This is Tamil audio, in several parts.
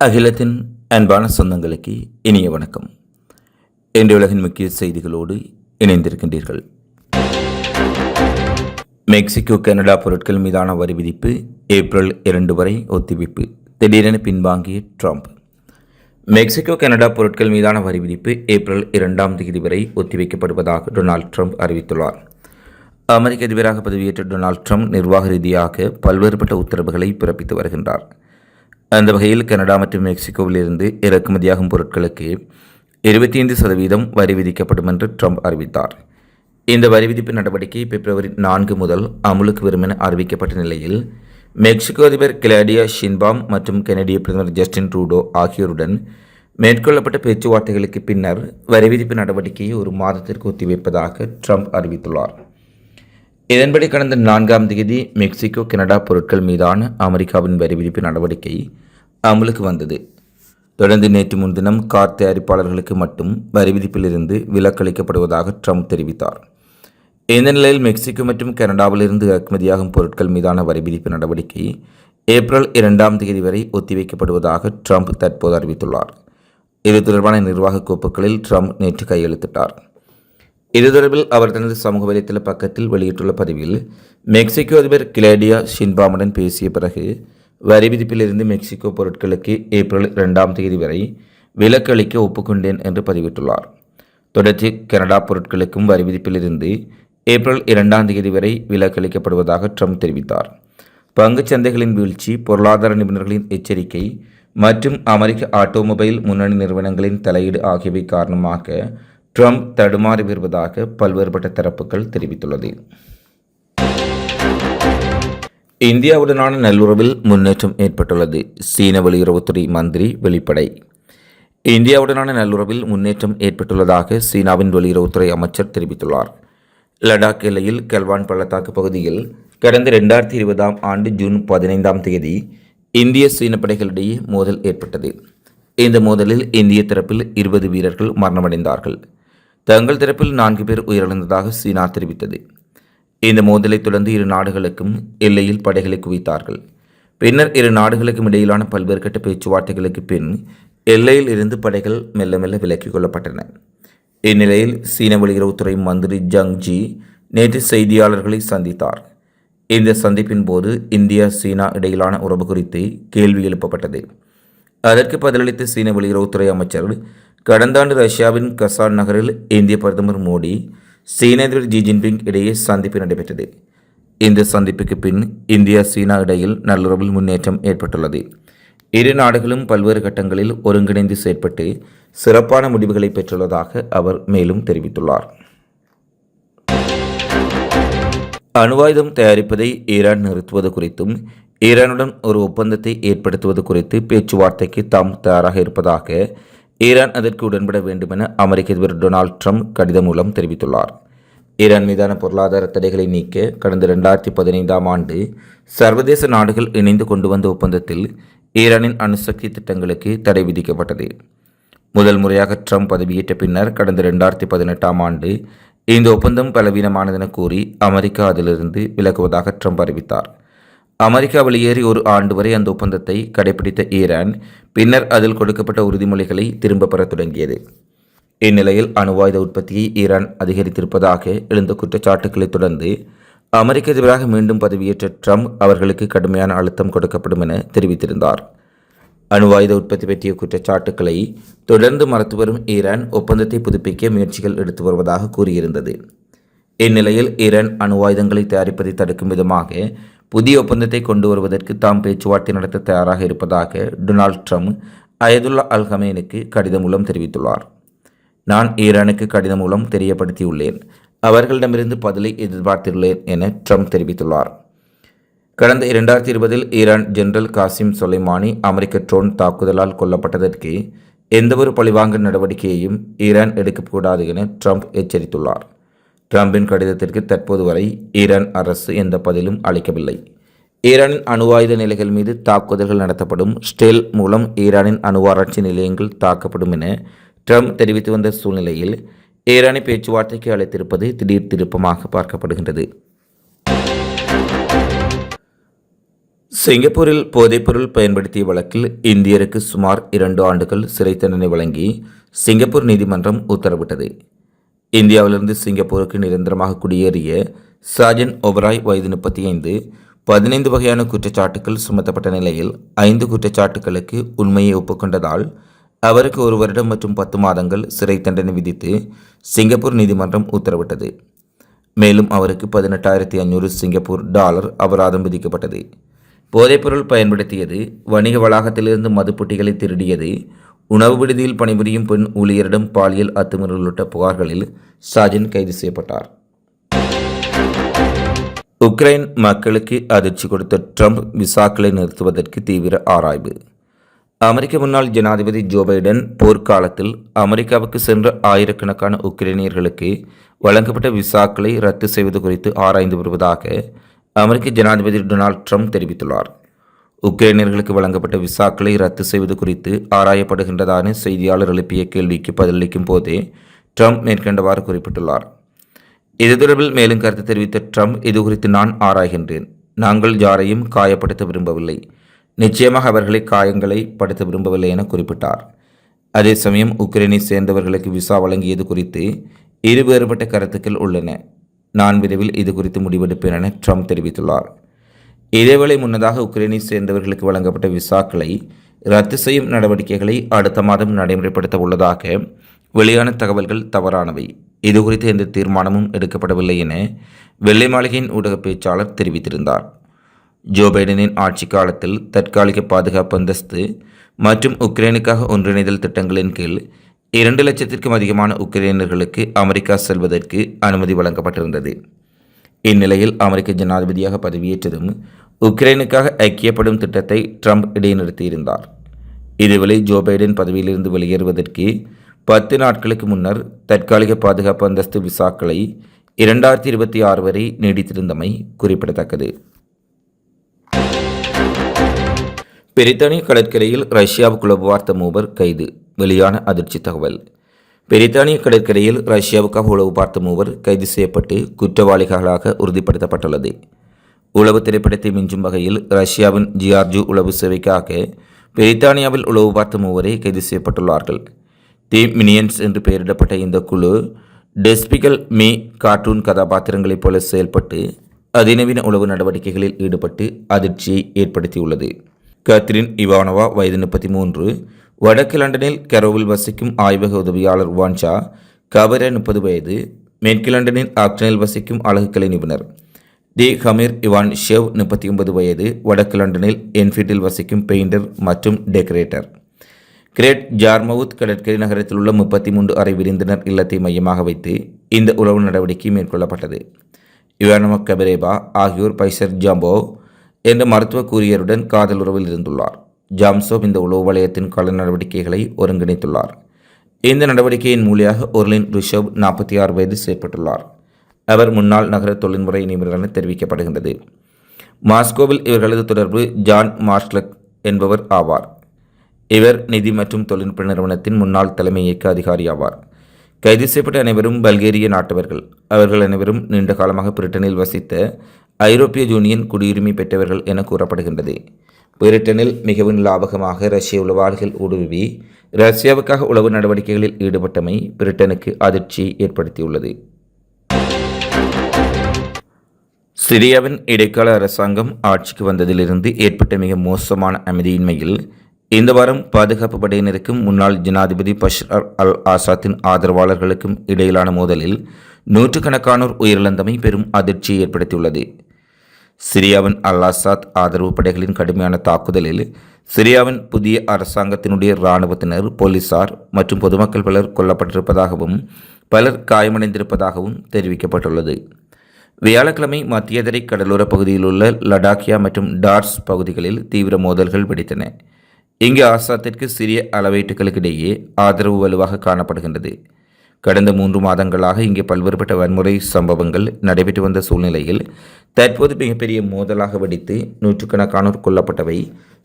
அகிலத்தின் அன்பான சொந்தங்களுக்கு இனிய வணக்கம். இன்று உலகின் முக்கிய செய்திகளோடு இணைந்திருக்கின்றீர்கள். மெக்சிகோ கனடா பொருட்கள் மீதான வரி விதிப்பு ஏப்ரல் இரண்டு வரை ஒத்திவைப்பு. திடீரென பின்வாங்கிய ட்ரம்ப். மெக்சிகோ கனடா பொருட்கள் மீதான வரி விதிப்பு ஏப்ரல் இரண்டாம் தேதி வரை ஒத்திவைக்கப்படுவதாக டொனால்ட் ட்ரம்ப் அறிவித்துள்ளார். அமெரிக்க அதிபராக பதவியேற்ற டொனால்ட் ட்ரம்ப் நிர்வாக ரீதியாக பல்வேறுபட்ட உத்தரவுகளை பிறப்பித்து வருகின்றார். அந்த வகையில் கனடா மற்றும் மெக்சிகோவிலிருந்து இறக்குமதியாகும் பொருட்களுக்கு இருபத்தி ஐந்து சதவீதம் வரி விதிக்கப்படும் என்று ட்ரம்ப் அறிவித்தார். இந்த வரி விதிப்பு நடவடிக்கை பிப்ரவரி நான்கு முதல் அமுலுக்கு வரும் என அறிவிக்கப்பட்ட நிலையில் மெக்சிகோ அதிபர் கிளாடியா ஷின்பாம் மற்றும் கனடிய பிரதமர் ஜஸ்டின் ட்ரூடோ ஆகியோருடன் மேற்கொள்ளப்பட்ட பேச்சுவார்த்தைகளுக்கு பின்னர் வரி விதிப்பு நடவடிக்கையை ஒரு மாதத்திற்கு ஒத்திவைப்பதாக ட்ரம்ப் அறிவித்துள்ளார். இதன்படி கடந்த நான்காம் தேதி மெக்சிகோ கனடா பொருட்கள் மீதான அமெரிக்காவின் வரி விதிப்பு நடவடிக்கை அமலுக்கு வந்தது. தொடர்ந்து நேற்று முன்தினம் கார் தயாரிப்பாளர்களுக்கு மட்டும் வரி விதிப்பிலிருந்து விலக்களிக்கப்படுவதாக ட்ரம்ப் தெரிவித்தார். இந்த நிலையில் மெக்சிகோ மற்றும் கனடாவிலிருந்து இறக்குமதியாகும் பொருட்கள் மீதான வரி விதிப்பு நடவடிக்கை ஏப்ரல் இரண்டாம் தேதி வரை ஒத்திவைக்கப்படுவதாக ட்ரம்ப் தற்போது அறிவித்துள்ளார். இது தொடர்பான நிர்வாக கோப்புகளில் ட்ரம்ப் நேற்று கையெழுத்திட்டார். இது தொடர்பில் அவர் தனது சமூக வலைத்தள பக்கத்தில் வெளியிட்டுள்ள பதிவில் மெக்சிகோ அதிபர் கிளேடியா ஷின்பாமுடன் பேசிய பிறகு வரி விதிப்பிலிருந்து மெக்சிகோ பொருட்களுக்கு ஏப்ரல் இரண்டாம் தேதி வரை விலக்களிக்க ஒப்புக்கொண்டேன் என்று பதிவிட்டுள்ளார். தொடர்ச்சி கனடா பொருட்களுக்கும் வரி விதிப்பிலிருந்து ஏப்ரல் இரண்டாம் தேதி வரை விலக்களிக்கப்படுவதாக ட்ரம்ப் தெரிவித்தார். பங்குச் சந்தைகளின் வீழ்ச்சி பொருளாதார நிபுணர்களின் எச்சரிக்கை மற்றும் அமெரிக்க ஆட்டோமொபைல் முன்னணி நிறுவனங்களின் தலையீடு ஆகியவை காரணமாக ட்ரம்ப் தடுமாறி வருவதாக பல்வேறுபட்ட தரப்புகள் தெரிவித்துள்ளது. இந்தியாவுடனான நல்லுறவில் முன்னேற்றம் ஏற்பட்டுள்ளது. சீன வெளியுறவுத்துறை மந்திரி வெளிப்படை. இந்தியாவுடனான நல்லுறவில் முன்னேற்றம் ஏற்பட்டுள்ளதாக சீனாவின் வெளியுறவுத்துறை அமைச்சர் தெரிவித்துள்ளார். லடாக் எல்லையில் கல்வான் பள்ளத்தாக்கு பகுதியில் கடந்த ரெண்டாயிரத்தி இருபதாம் ஆண்டு ஜூன் பதினைந்தாம் தேதி இந்திய சீன படைகளிடையே மோதல் ஏற்பட்டது. இந்த மோதலில் இந்திய தரப்பில் இருபது வீரர்கள் மரணமடைந்தார்கள். தங்கள் தரப்பில் நான்கு பேர் உயிரிழந்ததாக சீனா தெரிவித்தது. இந்த மோதலை தொடர்ந்து இரு நாடுகளுக்கும் எல்லையில் படைகளை குவித்தார்கள். பின்னர் இரு நாடுகளுக்கும் இடையிலான பல்வேறு கட்ட பேச்சுவார்த்தைகளுக்கு பின் எல்லையில் இருந்து படைகள் மெல்ல மெல்ல விலக்கிக் கொள்ளப்பட்டன. இந்நிலையில் சீன வெளியுறவுத்துறை மந்திரி ஜங் ஜி நேற்று செய்தியாளர்களை சந்தித்தார். இந்த சந்திப்பின் போது இந்தியா சீனா இடையிலான உறவு குறித்து கேள்வி எழுப்பப்பட்டது. அதற்கு பதிலளித்த சீன வெளியுறவுத்துறை அமைச்சர் கடந்த ஆண்டு ரஷ்யாவின் கசான் நகரில் இந்திய பிரதமர் மோடி சீன அதிபர் ஜி ஜின்பிங் இடையே சந்திப்பு நடைபெற்றது. இந்த சந்திப்புக்கு பின் இந்தியா சீனா இடையில் நல்லுறவில் முன்னேற்றம் ஏற்பட்டுள்ளது. இரு நாடுகளும் பல்வேறு கட்டங்களில் ஒருங்கிணைந்து செயற்பட்டு சிறப்பான முடிவுகளை பெற்றுள்ளதாக அவர் மேலும் தெரிவித்துள்ளார். அணுவாயுதம் தயாரிப்பதை ஈரான் நிறுத்துவது குறித்தும் ஈரானுடன் ஒரு ஒப்பந்தத்தை ஏற்படுத்துவது குறித்து பேச்சுவார்த்தைக்கு தாம் தயாராக இருப்பதாக ஈரான் அதற்கு உடன்பட வேண்டுமென அமெரிக்க அதிபர் டொனால்ட் ட்ரம்ப் கடிதம் மூலம் தெரிவித்துள்ளார். ஈரான் மீதான பொருளாதார தடைகளை நீக்க கடந்த இரண்டாயிரத்தி பதினைந்தாம் ஆண்டு சர்வதேச நாடுகள் இணைந்து கொண்டு வந்த ஒப்பந்தத்தில் ஈரானின் அணுசக்தி திட்டங்களுக்கு தடை விதிக்கப்பட்டது. முதல் முறையாக ட்ரம்ப் பதவியேற்ற பின்னர் கடந்த இரண்டாயிரத்தி பதினெட்டாம் ஆண்டு இந்த ஒப்பந்தம் பலவீனமானதென கூறி அமெரிக்கா அதிலிருந்து விலகுவதாக ட்ரம்ப் அறிவித்தார். அமெரிக்கா வெளியேறி ஒரு ஆண்டு வரை அந்த ஒப்பந்தத்தை கடைபிடித்த ஈரான் பின்னர் அதில் கொடுக்கப்பட்ட உறுதிமொழிகளை திரும்ப பெற தொடங்கியது. இந்நிலையில் அணுவாயுத உற்பத்தியை ஈரான் அதிகரித்திருப்பதாக எழுந்த குற்றச்சாட்டுகளை தொடர்ந்து அமெரிக்க அதிபராக மீண்டும் பதவியேற்ற ட்ரம்ப் அவர்களுக்கு கடுமையான அழுத்தம் கொடுக்கப்படும் என தெரிவித்திருந்தார். அணுவாயுத உற்பத்தி பற்றிய குற்றச்சாட்டுக்களை தொடர்ந்து மறுத்து வரும் ஈரான் ஒப்பந்தத்தை புதுப்பிக்க முயற்சிகள் எடுத்து வருவதாக கூறியிருந்தது. இந்நிலையில் ஈரான் அணுவாயுதங்களை தயாரிப்பதை தடுக்கும் விதமாக புதிய ஒப்பந்தத்தை கொண்டு வருவதற்கு தாம் பேச்சுவார்த்தை நடத்த தயாராக இருப்பதாக டொனால்ட் ட்ரம்ப் அயதுல்லா அல் ஹமேனுக்கு கடிதம் மூலம் தெரிவித்துள்ளார். நான் ஈரானுக்கு கடிதம் மூலம் தெரியப்படுத்தியுள்ளேன். அவர்களிடமிருந்து பதிலை எதிர்பார்த்துள்ளேன் என ட்ரம்ப் தெரிவித்துள்ளார். கடந்த இரண்டாயிரத்தி இருபதில் ஈரான் ஜெனரல் காசிம் சொலைமானி அமெரிக்க ட்ரோன் தாக்குதலால் கொல்லப்பட்டதற்கு எந்தவொரு பழிவாங்க நடவடிக்கையையும் ஈரான் எடுக்கக்கூடாது என ட்ரம்ப் எச்சரித்துள்ளார். ட்ரம்பின் கடிதத்திற்கு தற்போது வரை ஈரான் அரசு எந்த பதிலும் அளிக்கவில்லை. ஈரானின் அணுவாயுத நிலைகள் மீது தாக்குதல்கள் நடத்தப்படும் ஸ்டேல் மூலம் ஈரானின் அணுவாராய்ச்சி நிலையங்கள் தாக்கப்படும் என ட்ரம்ப் தெரிவித்து வந்த சூழ்நிலையில் ஈரானை பேச்சுவார்த்தைக்கு அழைத்திருப்பது திடீர் திருப்பமாக பார்க்கப்படுகின்றது. சிங்கப்பூரில் போதைப்பொருள் பயன்படுத்திய வழக்கில் இந்தியருக்கு சுமார் இரண்டு ஆண்டுகள் சிறை தண்டனை வழங்கி சிங்கப்பூர் நீதிமன்றம் உத்தரவிட்டது. இந்தியாவிலிருந்து சிங்கப்பூருக்கு நிரந்தரமாக குடியேறிய சாஜன் ஒபராய் வயது முப்பத்தி ஐந்து பதினைந்து வகையான குற்றச்சாட்டுகள் சுமத்தப்பட்ட நிலையில் ஐந்து குற்றச்சாட்டுகளுக்கு உண்மையை ஒப்புக்கொண்டதால் அவருக்கு ஒரு வருடம் மற்றும் பத்து மாதங்கள் சிறை தண்டனை விதித்து சிங்கப்பூர் நீதிமன்றம் உத்தரவிட்டது. மேலும் அவருக்கு பதினெட்டாயிரத்தி ஐநூறு சிங்கப்பூர் டாலர் அபராதம் விதிக்கப்பட்டது. போதைப்பொருள் பயன்படுத்தியது வணிக வளாகத்திலிருந்து மதுப்பொட்டிகளை திருடியது உணவு விடுதியில் பணிபுரியும் பெண் ஊழியரிடம் பாலியல் அத்துமீறல் உள்ளிட்ட புகார்களில் சாஜின் கைது செய்யப்பட்டார். உக்ரைன் மக்களுக்கு அதிர்ச்சி கொடுத்த ட்ரம்ப் விசாக்களை நிறுத்துவதற்கு தீவிர ஆராய்வு. அமெரிக்க முன்னாள் ஜனாதிபதி ஜோ பைடன் போர்க்காலத்தில் அமெரிக்காவுக்கு சென்ற ஆயிரக்கணக்கான உக்ரைனியர்களுக்கு வழங்கப்பட்ட விசாக்களை ரத்து செய்வது குறித்து ஆராய்ந்து வருவதாக அமெரிக்க ஜனாதிபதி டொனால்ட் ட்ரம்ப் தெரிவித்துள்ளார். உக்ரைனியர்களுக்கு வழங்கப்பட்ட விசாக்களை ரத்து செய்வது குறித்து ஆராயப்படுகின்றதான செய்தியாளர் எழுப்பிய கேள்விக்கு பதிலளிக்கும் போதே ட்ரம்ப் மேற்கண்டவாறு குறிப்பிட்டுள்ளார். இது தொடர்பில் மேலும் கருத்து தெரிவித்த ட்ரம்ப் இது குறித்து நான் ஆராய்கின்றேன். நாங்கள் யாரையும் காயப்படுத்த விரும்பவில்லை. நிச்சயமாக அவர்களை காயங்களை படுத்த விரும்பவில்லை என குறிப்பிட்டார். அதே சமயம் உக்ரைனை சேர்ந்தவர்களுக்கு விசா வழங்கியது குறித்து இரு வேறுபட்ட கருத்துக்கள் உள்ளன. நான் விரைவில் இது குறித்து முடிவெடுப்பேன் என ட்ரம்ப் தெரிவித்துள்ளார். இதேவேளை முன்னதாக உக்ரைனை சேர்ந்தவர்களுக்கு வழங்கப்பட்ட விசாக்களை ரத்து செய்யும் நடவடிக்கைகளை அடுத்த மாதம் நடைமுறைப்படுத்த உள்ளதாக வெளியான தகவல்கள் தவறானவை. இது குறித்து எந்த தீர்மானமும் எடுக்கப்படவில்லை என வெள்ளை மாளிகையின் ஊடக பேச்சாளர் தெரிவித்திருந்தார். ஜோ பைடனின் ஆட்சி காலத்தில் தற்காலிக பாதுகாப்பு அந்தஸ்து மற்றும் உக்ரைனுக்காக ஒன்றிணைதல் திட்டங்களின் கீழ் இரண்டு லட்சத்திற்கும் அதிகமான உக்ரைனர்களுக்கு அமெரிக்கா செல்வதற்கு அனுமதி வழங்கப்பட்டிருந்தது. இந்நிலையில் அமெரிக்க ஜனாதிபதியாக பதவியேற்றதும் உக்ரைனுக்காக ஐக்கியப்படும் திட்டத்தை ட்ரம்ப் இடைநிறுத்தியிருந்தார். இதுவரை ஜோ பைடன் பதவியிலிருந்து வெளியேறுவதற்கு பத்து நாட்களுக்கு முன்னர் தற்காலிக பாதுகாப்பு அந்தஸ்து விசாக்களை இரண்டாயிரத்தி இருபத்தி ஆறு வரை நீடித்திருந்தமை குறிப்பிடத்தக்கது. பிரித்தானிய கடற்கரையில் ரஷ்யாவுக்குள்ள வார்த்த மூவர் கைது வெளியான அதிர்ச்சி தகவல். பிரித்தானிய கடற்கரையில் ரஷ்யாவுக்காக உளவு பார்த்த மூவர் கைது செய்யப்பட்டு குற்றவாளிகளாக உறுதிப்படுத்தப்பட்டுள்ளது. உளவு திரைப்படத்தை மிஞ்சும் வகையில் ரஷ்யாவின் ஜியார்ஜு உளவு சேவைக்காக பிரித்தானியாவில் உளவு பார்த்த மூவரே கைது செய்யப்பட்டுள்ளார்கள். தி மினியன்ஸ் என்று பெயரிடப்பட்ட இந்த குழு டெஸ்பிகல் மீ கார்ட்டூன் கதாபாத்திரங்களைப் போல செயல்பட்டு அதிநவீன உளவு நடவடிக்கைகளில் ஈடுபட்டு அதிர்ச்சியை ஏற்படுத்தியுள்ளது. கத்ரின் இவானோவா வயது முப்பத்தி மூன்று வடக்கு லண்டனில் கெரோவில் வசிக்கும் ஆய்வக உதவியாளர் வான்ஷா கபர முப்பது வயது மேற்கு லண்டனில் ஆக்டனில் வசிக்கும் அழகுக்கலை நிபுணர். தி ஹமீர் இவான் ஷெவ் முப்பத்தி ஒன்பது வயது வடக்கு லண்டனில் என்ஃபீல்டில் வசிக்கும் பெயிண்டர் மற்றும் டெக்கரேட்டர். கிரேட் ஜார்மவுத் கடற்கரை நகரத்தில் உள்ள முப்பத்தி மூன்று அறை விருந்தினர் இல்லத்தை மையமாக வைத்து இந்த உளவு நடவடிக்கை மேற்கொள்ளப்பட்டது. இவானோ கபரேபா ஆகியோர் பைசர் ஜாம்போ என்ற மருத்துவ கூறியருடன் காதல் உறவில் இருந்துள்ளார். ஜாம்சோப் இந்த உளவு வலயத்தின் கள நடவடிக்கைகளை ஒருங்கிணைத்துள்ளார். இந்த நடவடிக்கையின் மூலியாக ஒர்லின் ரிஷப் நாற்பத்தி ஆறு வயது செயற்பட்டுள்ளார். அவர் முன்னாள் நகர தொழில்முறை நிபுணர் என தெரிவிக்கப்படுகின்றது. மாஸ்கோவில் இவர்களது தொடர்பு ஜான் மார்ஷ்லக் என்பவர் ஆவார். இவர் நிதி மற்றும் தொழில்நுட்ப நிறுவனத்தின் முன்னாள் தலைமை இயக்க அதிகாரி ஆவார். கைது செய்யப்பட்ட அனைவரும் பல்கேரிய நாட்டவர்கள். அவர்கள் அனைவரும் நீண்ட காலமாக பிரிட்டனில் வசித்த ஐரோப்பிய யூனியன் குடியுரிமை பெற்றவர்கள் என கூறப்படுகின்றது. பிரிட்டனில் மிகவும் லாபகமாக ரஷ்ய உளவாளிகள் ஊடுருவி ரஷ்யாவுக்காக உளவு நடவடிக்கைகளில் ஈடுபட்டமை பிரிட்டனுக்கு அதிர்ச்சி ஏற்படுத்தியுள்ளது. சிரியாவின் இடைக்கால அரசாங்கம் ஆட்சிக்கு வந்ததிலிருந்து ஏற்பட்ட மிக மோசமான அமைதியின்மையில் இந்த வாரம் பாதுகாப்பு படையினருக்கும் முன்னாள் ஜனாதிபதி பஷ்ர் அல் ஆசாத்தின் ஆதரவாளர்களுக்கும் இடையிலான மோதலில் நூற்றுக்கணக்கானோர் உயிரிழந்தமை பெரும் அதிர்ச்சியை ஏற்படுத்தியுள்ளது. சிரியாவின் அல் ஆதரவு படைகளின் கடுமையான தாக்குதலில் சிரியாவின் புதிய அரசாங்கத்தினுடைய இராணுவத்தினர் போலீசார் மற்றும் பொதுமக்கள் பலர் கொல்லப்பட்டிருப்பதாகவும் பலர் காயமடைந்திருப்பதாகவும் தெரிவிக்கப்பட்டுள்ளது. வியாழக்கிழமை மத்தியதரை கடலோர பகுதியில் உள்ள லடாக்கியா மற்றும் டார்ஸ் பகுதிகளில் தீவிர மோதல்கள் வெடித்தன. இங்கு ஆசாத்திற்கு சிறிய அளவீட்டுகளுக்கிடையே ஆதரவு வலுவாக காணப்படுகின்றது. கடந்த மூன்று மாதங்களாக இங்கே பல்வேறுபட்ட வன்முறை சம்பவங்கள் நடைபெற்று வந்த சூழ்நிலையில் தற்போது மிகப்பெரிய மோதலாக வெடித்து நூற்றுக்கணக்கானோர் கொல்லப்பட்டவை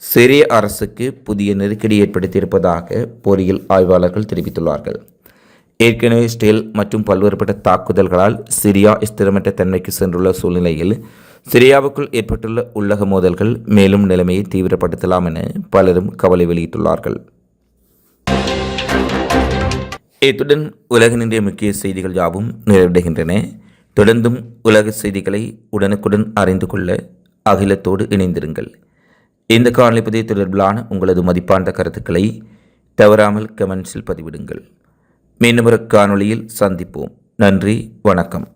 சிறிய அரசுக்கு புதிய நெருக்கடி ஏற்படுத்தியிருப்பதாக பொறியியல் ஆய்வாளர்கள் தெரிவித்துள்ளார்கள். ஏற்கனவே ஸ்டேல் மற்றும் பல்வேறுபட்ட தாக்குதல்களால் சிரியா ஸ்திரமற்ற தன்மைக்கு சென்றுள்ள சூழ்நிலையில் சிரியாவுக்குள் ஏற்பட்டுள்ள உள்ளக மோதல்கள் மேலும் நிலைமையை தீவிரப்படுத்தலாம் என பலரும் கவலை வெளியிட்டுள்ளார்கள். இத்துடன் உலகினுடைய முக்கிய செய்திகள் யாவும் நிறைவடைகின்றன. தொடர்ந்தும் உலக செய்திகளை உடனுக்குடன் அறிந்து கொள்ள அகிலத்தோடு இணைந்திருங்கள். இந்த காணொலி தொடர்பிலான உங்களது மதிப்பார்ந்த கருத்துக்களை தவறாமல் கமெண்ட்ஸில் பதிவிடுங்கள். மீண்டும் ஒரு காணொளியில் சந்திப்போம். நன்றி வணக்கம்.